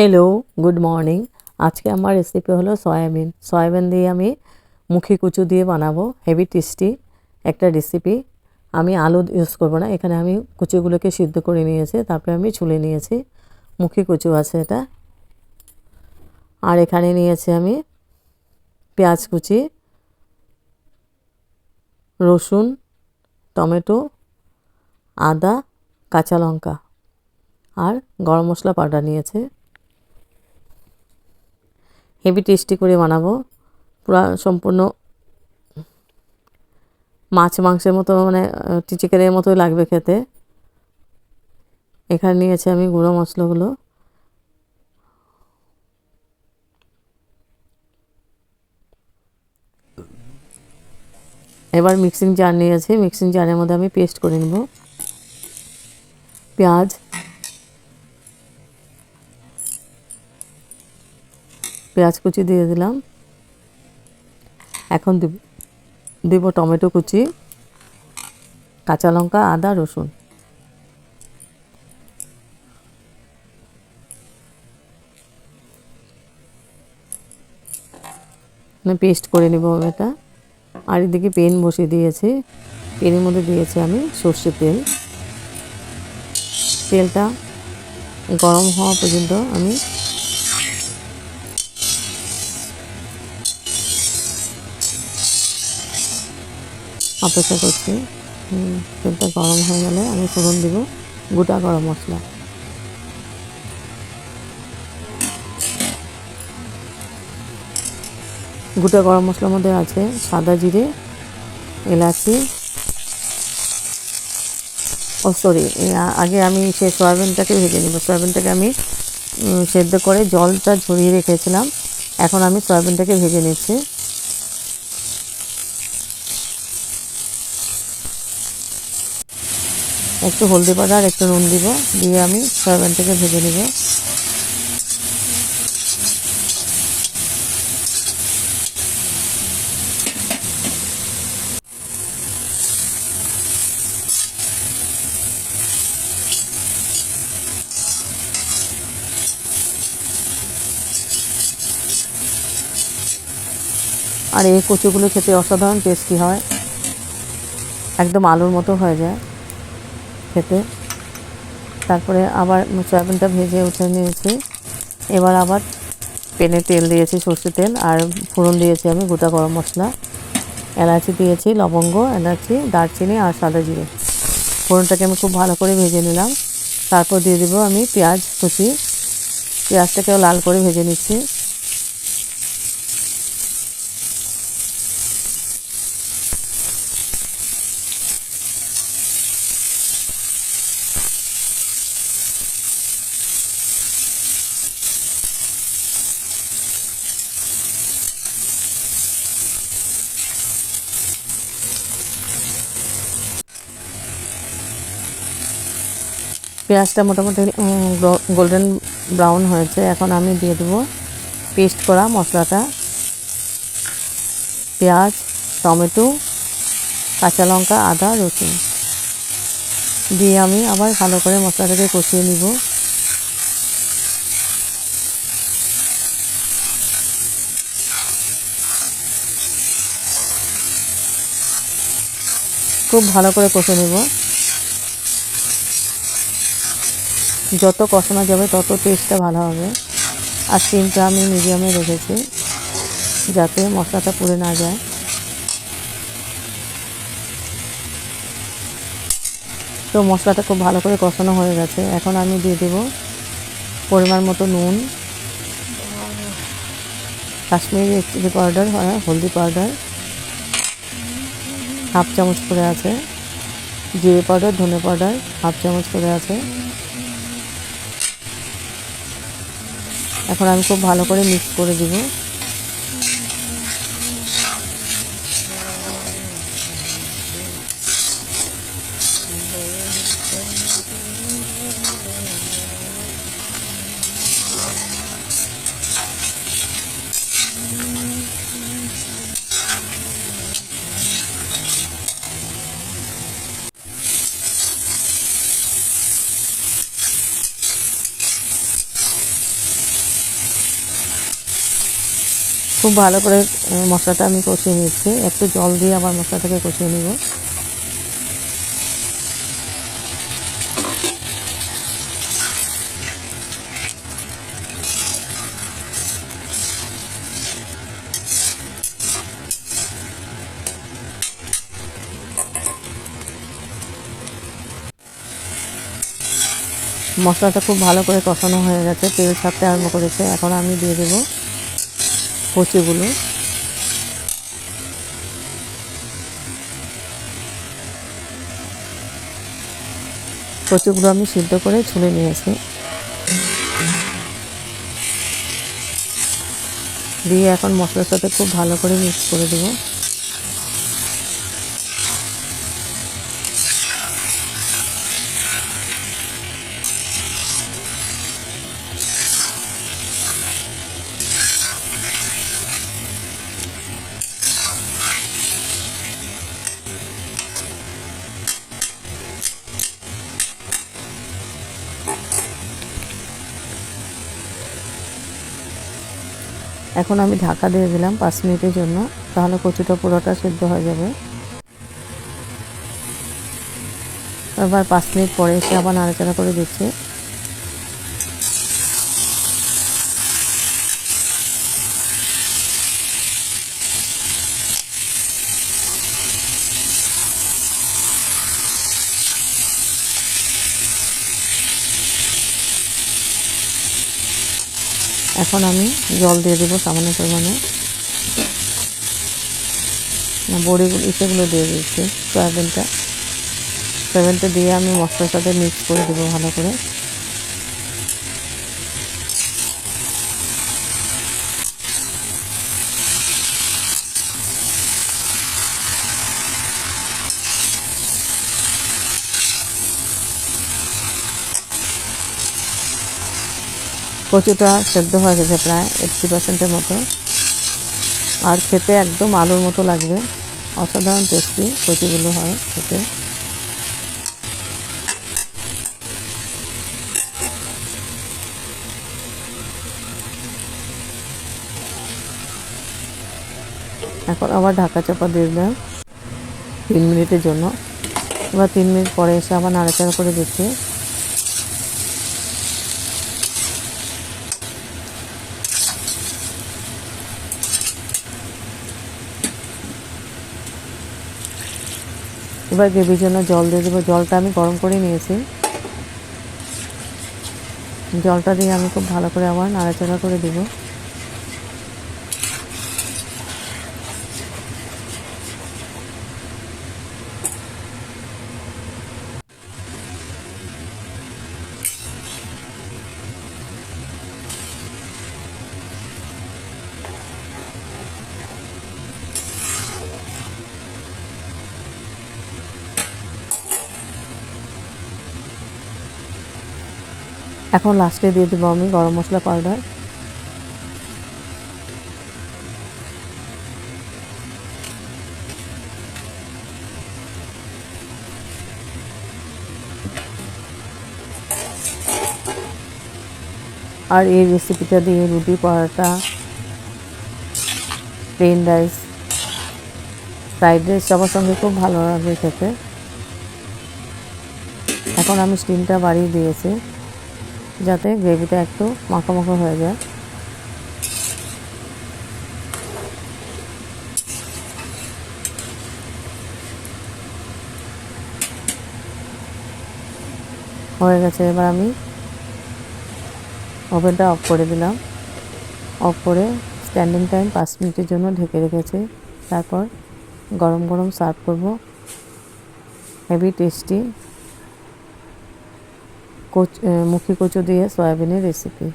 Hello good morning আজকে আমার recipe হলো সয়াবিন সয়াবিন দিয়ে আমি মুখি কুচু দিয়ে বানাবো। হেভি টেস্টি একটা রেসিপি আমি আলু ইউজ করব না। এখানে আমি কুচুগুলোকে সিদ্ধ করে নিয়েছি, তারপরে আমি ছুলে নিয়েছি। মুখি কুচু আছে এটা। আর এখানে নিয়েছি আমি পেঁয়াজ কুচি, রসুন, টমেটো, আদা, কাঁচা লঙ্কা। আর গরম মশলা পাউডার নিয়েছে। হেভি টেস্টি করে বানাবো। পুরো সম্পূর্ণ মাছ, মাংসের মতো মানে চিকেনের মতোই লাগবে খেতে। এখানে নিয়েছি আমি গুঁড়ো মশলাগুলো। এবার মিক্সিং জার নিয়েছি। মিক্সিং জারের মধ্যে আমি পেস্ট করে নেব। পেঁয়াজ পেঁয়াজ কুচি দিয়ে দিলাম। এখন দিব টমেটো কুচি, কাঁচা লঙ্কা, আদা, রসুন। পেস্ট করে নেব এটা। আর এদিকে পেন বসিয়ে দিয়েছি। পেনের মধ্যে দিয়েছি আমি সর্ষের তেল। তেলটা গরম হওয়া পর্যন্ত আমি অপেক্ষা করছি। তেলটা গরম হয়ে গেলে আমি ফোড়ন দিব, গোটা গরম মশলা। গোটা গরম মশলার মধ্যে আছে সাদা জিরে, এলাচি। ও সরি আগে আমি সে সয়াবিনটাকে ভেজে নিব। সয়াবিনটাকে আমি সেদ্ধ করে জলটা ঝরিয়ে রেখেছিলাম। এখন আমি সয়াবিনটাকে ভেজে নিচ্ছি। একটু হলদি পাউডার আর একটু নুন দিব, দিয়ে আমি সয়াবিনটাকে ভেজে নিব। আর এই কচুগুলো খেতে অসাধারণ টেস্টি হয়। একদম আলুর মতো হয়ে যায়। খেতে। তারপরে আবার সয়াবিনটা ভেজে উঠে নিয়েছি। এবার আবার পেনে তেল দিয়েছি সর্ষে তেল, আর ফোড়ন দিয়েছি আমি গোটা গরম মশলা। এলাচি দিয়েছি, লবঙ্গ, এলাচি, দারচিনি আর সাদা জিরে। ফোড়নটাকে আমি খুব ভালো করে ভেজে নিলাম। তারপর দিয়ে দেবো আমি পেঁয়াজ কুচি। পেঁয়াজটাকেও লাল করে ভেজে নিচ্ছি। পেঁয়াজটা মোটামুটি গোল্ডেন ব্রাউন হয়েছে। এখন আমি দিয়ে দেবো পেস্ট করা মশলাটা। পেঁয়াজ, টমেটো, কাঁচা লঙ্কা, আদা, রসুন। দিয়ে আমি আবার ভালো করে মশলাটাকে কষিয়ে নিব। খুব ভালো করে কষে নেব। যত কষানো যাবে, তত টেস্টটা ভালো হবে। আর স্টিমটা আমি মিডিয়ামে রেখেছি, যাতে মশলাটা পুড়ে না যায়। তো মশলাটা খুব ভালো করে কষানো হয়ে গেছে। এখন আমি দিয়ে দেব পরিমাণ মতো নুন। কাশ্মীরি চিলি পাউডার হয়, হলদি পাউডার হাফ চামচ করে আছে। জিরে পাউডার ধনে পাউডার হাফ চামচ করে আছে। এখন আমি খুব ভালো করে মিক্স করে দিব। খুব ভালো করে মশলাটা আমি কষিয়ে নিচ্ছি। একটু জল দিয়ে আবার মশলাটাকে কষিয়ে নিব। মশলাটা খুব ভালো করে কষানো হয়ে গেছে। তেল ছাড়তে আরম্ভ করেছে। এখন আমি দিয়ে দেবো। কচিগুলো কচুগুলো আমি সিদ্ধ করে ছুলে নিয়েছি। দিয়ে এখন মশলার সাথে খুব ভালো করে মিক্স করে দেবো। এখন আমি ঢাকা দিয়ে দিলাম পাঁচ মিনিটের জন্য, তাহলে কচুটা পুরোটা সেদ্ধ হয়ে যাবে। এবার পাঁচ মিনিট পরে এসে আবার নাড়াচাড়া করে দিচ্ছি। এখন আমি জল দিয়ে দেবো সামান্য পরিমাণে। বড়িগুলো ইসেগুলো দিয়ে দিচ্ছি, সয়াবিনটা। সয়াবিনটা দিয়ে আমি মশলার সাথে মিক্স করে দেবো ভালো করে। কচুটা সেদ্ধ হয়ে গেছে প্রায় এইটটি পার্সেন্টের মতো। আর খেতে একদম আলুর মতো লাগবে। অসাধারণ টেস্টি কচুগুলো হয় খেতে। এখন আবার ঢাকা চাপা দিয়ে দিলাম তিন মিনিটের জন্য। এবার তিন মিনিট পরে এসে আবার নাড়াচাড়া করে দিচ্ছি এবার গ্রেভির জন্য জল দিয়ে দেবো। জলটা আমি গরম করে নিয়েছি। জলটা দিয়ে আমি খুব ভালো করে আবার নাড়াচাড়া করে দিব। এখন লাস্টে দিয়ে দেবো আমি গরম মশলা পাউডার আর এই রেসিপিটা দিয়ে রুটি paratha plain rice fried rice সবার সঙ্গে খুব ভালো লাগবে খেতে। এখন আমি স্টিমটা বাড়িয়ে দিয়েছি। যাতে গ্রেভিটা একটু মাখো হয়ে যায়। হয়ে গেছে, এবার আমি ওভেনটা অফ করে দিলাম। অফ করে স্ট্যান্ডিং টাইম পাঁচ মিনিটের জন্য ঢেকে রেখেছি। তারপর গরম গরম সার্ভ করব। হেভি টেস্টি মুখি কচু দিয়ে সয়াবিনের রেসিপি